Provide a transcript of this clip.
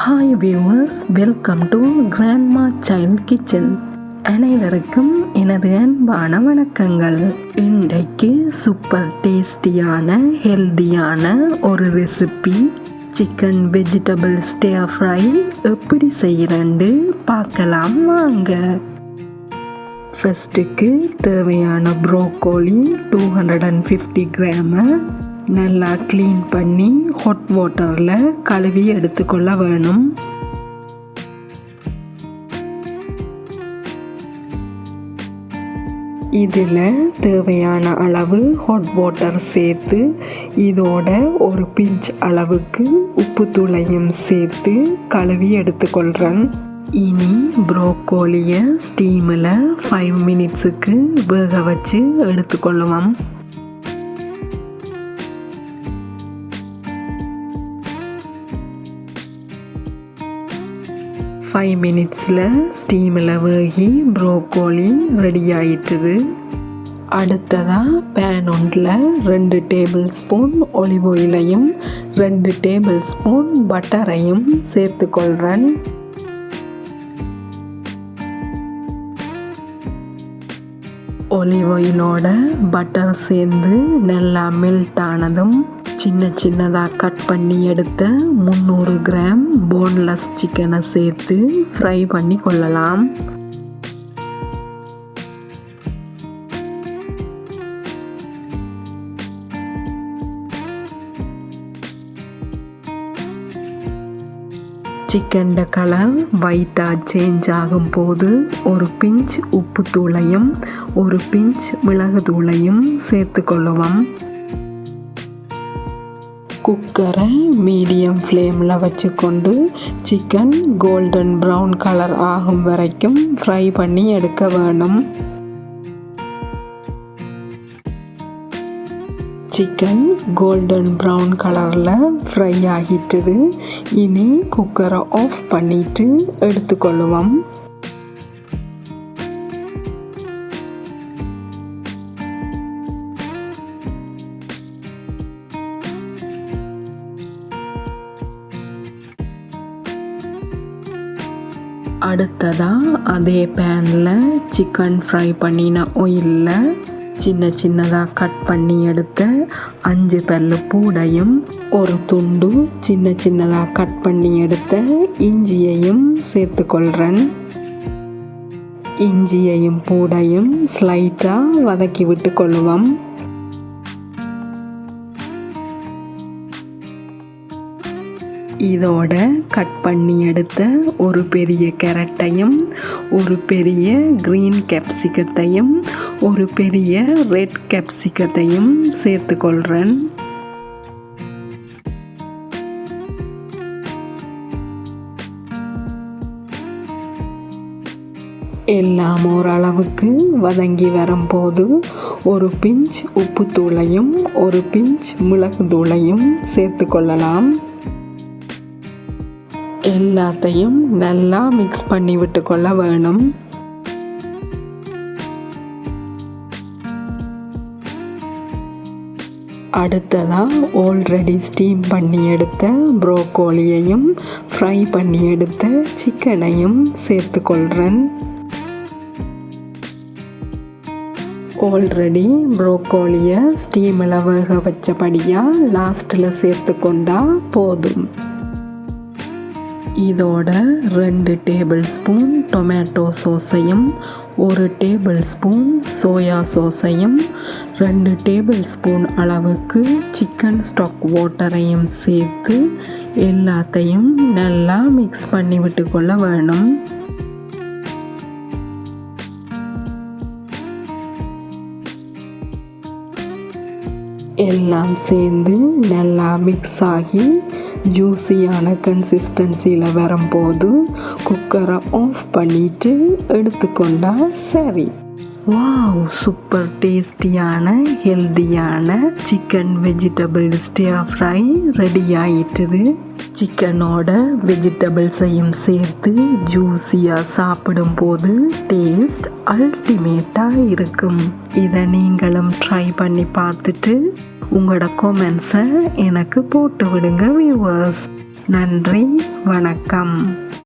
Hi viewers welcome to grandma child kitchen அனைவருக்கும் எனது அன்பான வணக்கங்கள். இன்றைக்கு சூப்பர் டேஸ்டியான ஹெல்தியான ஒரு recipe chicken vegetable stir fry எப்படி செய்கிறேன்னு பார்க்கலாம் வாங்க. ஃபஸ்ட்டுக்கு தேவையான broccoli two hundred and fifty gram நல்லா க்ளீன் பண்ணி ஹாட் வாட்டரில் கழுவி எடுத்துக்கொள்ள வேணும். இதில் தேவையான அளவு ஹாட் வாட்டர் சேர்த்து இதோட ஒரு பிஞ்ச் அளவுக்கு உப்பு தூளையும் சேர்த்து கழுவி எடுத்துக்கொள்கிறேன் இனி ப்ரோக்கோலியை ஸ்டீமில் ஃபைவ் மினிட்ஸுக்கு வேக வச்சு எடுத்துக்கொள்ளுவோம் ஃபைவ் மினிட்ஸில் ஸ்டீமில் வேகி ப்ரோக்கோலி ரெடி ஆயிட்டுது. அடுத்ததாக பேன் ஒன்றில் ரெண்டு டேபிள் ஸ்பூன் ஒலிவ் ஆயிலையும் ரெண்டு டேபிள் ஸ்பூன் பட்டரையும் சேர்த்துக்கொள்கிறேன் ஒலிவ் ஆயிலோட பட்டர் சேர்ந்து நல்லா மெல்ட் ஆனதும் சின்ன சின்னதாக கட் பண்ணி எடுத்த முந்நூறு கிராம் போன்லெஸ் சிக்கனை சேர்த்து ஃப்ரை பண்ணி கொள்ளலாம். சிக்கன்ட கலர் ஒயிட்டாக சேஞ்ச் ஆகும் போது ஒரு பிஞ்ச் உப்பு தூளையும் ஒரு பிஞ்ச் மிளகு தூளையும் சேர்த்து கொள்ளுவோம். குக்கரை மீடியம் ஃப்ளேமில் வச்சுக்கொண்டு சிக்கன் கோல்டன் ப்ரௌன் கலர் ஆகும் வரைக்கும் ஃப்ரை பண்ணி எடுக்க வேணும். சிக்கன் கோல்டன் ப்ரௌன் கலரில் ஃப்ரை ஆகிட்டுது. இனி குக்கரை ஆஃப் பண்ணிவிட்டு எடுத்துக்கொள்ளுவோம். அடுத்ததாக அதே பேனில் சிக்கன் ஃப்ரை பண்ணின ஒயிலில் சின்ன சின்னதாக கட் பண்ணி எடுத்த அஞ்சு பல்லு பூடையும் ஒரு துண்டு சின்ன சின்னதாக கட் பண்ணி எடுத்த இஞ்சியையும் சேர்த்துக்கொள்கிறேன் இஞ்சியையும் பூடையும் ஸ்லைட்டாக வதக்கி விட்டு கொள்ளுவோம் இதோட கட் பண்ணி எடுத்த ஒரு பெரிய கேரட்டையும் ஒரு பெரிய க்ரீன் கேப்சிகத்தையும் ஒரு பெரிய ரெட் கேப்சிகத்தையும் சேர்த்துக்கொள்கிறேன் எல்லாம் ஓரளவுக்கு வதங்கி வரும்போது ஒரு பிஞ்ச் உப்புத்தூளையும் ஒரு பிஞ்ச் மிளகு தூளையும் சேர்த்து கொள்ளலாம். எல்லாத்தையும் நல்லா மிக்ஸ் பண்ணி விட்டுக்கொள்ள வேணும். அடுத்ததாக ஆல்ரெடி ஸ்டீம் பண்ணி எடுத்த ப்ரோக்கோலியையும் ஃப்ரை பண்ணி எடுத்த சிக்கனையும் சேர்த்துக்கொள்கிறேன் ஆல்ரெடி ப்ரோக்கோலியை ஸ்டீமில் வேக வச்சபடியாக லாஸ்ட்டில் சேர்த்துக்கொண்டா போதும். இதோட ரெண்டு டேபிள் ஸ்பூன் டொமேட்டோ சோஸையும் ஒரு டேபிள் ஸ்பூன் சோயா சோஸையும் ரெண்டு டேபிள் ஸ்பூன் அளவுக்கு சிக்கன் ஸ்டாக் வாட்டரையும் சேர்த்து எல்லாத்தையும் நல்லா மிக்ஸ் பண்ணி விட்டுக்கொள்ள வேணும். எல்லாம் சேர்ந்து நல்லா மிக்ஸ் ஆகி ஜூஸியான கன்சிஸ்டன்சியில் வரும்போது குக்கரை ஆஃப் பண்ணிட்டு எடுத்துக்கொண்டா சரி. வாவ் சூப்பர் டேஸ்டியான ஹெல்தியான chicken vegetable stir fry ready ஆயிட்டுது. சிக்கனோட வெஜிடபிள்ஸையும் சேர்த்து ஜூஸியாக சாப்பிடும்போது டேஸ்ட் அல்டிமேட்டாக இருக்கும். இதை நீங்களும் ட்ரை பண்ணி பார்த்துட்டு உங்களோட கொமெண்ட்ஸை எனக்கு போட்டு விடுங்க வியூவர்ஸ் நன்றி வணக்கம்.